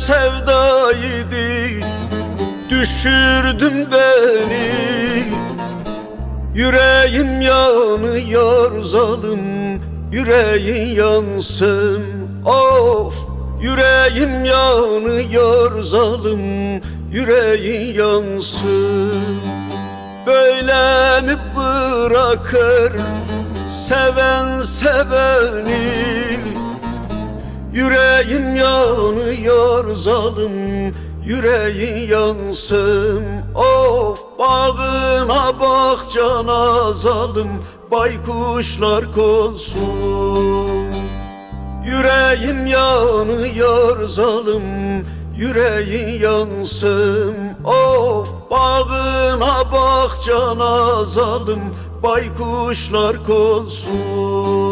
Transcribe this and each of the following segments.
sevdaydı Düşürdün beni. Yüreğim yanıyor zalim Yüreğin yansın. Of Yüreğim yanıyor zalim Yüreğin yansın. Böyle mi bırakır Seven seveni. Yüreğim yanıyor zalim Yüreğin yansın Of bağına bahçana zalim Baykuşlar konsun. Yüreğim yanıyor zalim Yüreğin yansın Of bağına bahçana zalim Baykuşlar konsun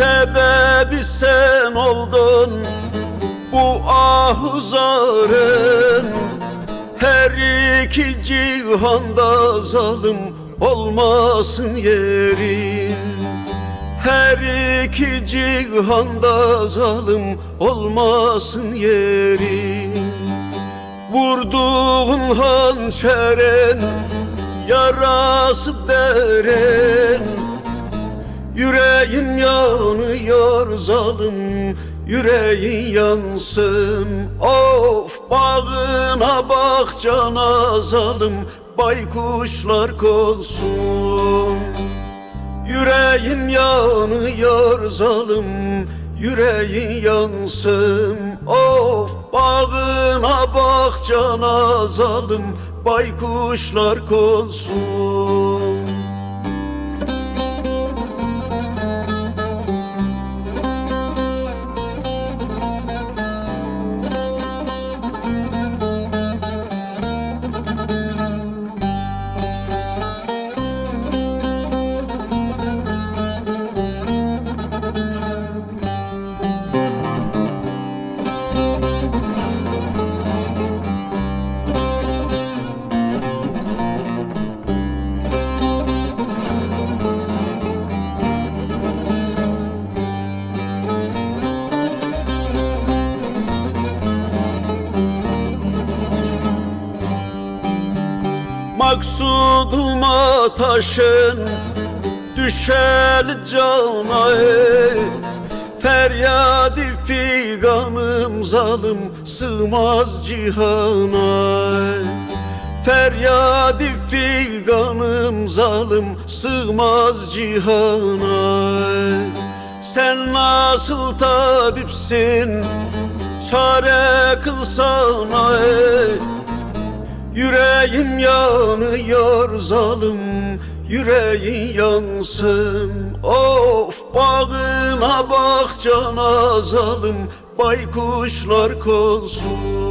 Sebebi sen oldun bu ahuzarın Her iki cihanda zalim olmasın yerin. Her iki cihanda zalim olmasın yerin. Vurduğun hançerin yarası derin Yüreğim yanıyor zalim Yüreğin yansın. Of bağına bahçana zalim Baykuşlar konsun. Yüreğim yanıyor zalim Yüreğin yansın. Of bağına bahçana zalim Baykuşlar konsun Maksuduma taşın düşel cana ey Feryadi figanım zalim sığmaz cihana ey. Feryadi figanım zalim sığmaz cihana ey. Sen nasıl tabipsin çare kılsana ey Yüreğim yanıyor zalim Yüreğin yansın. Of bağına bahçana zalim Baykuşlar konsun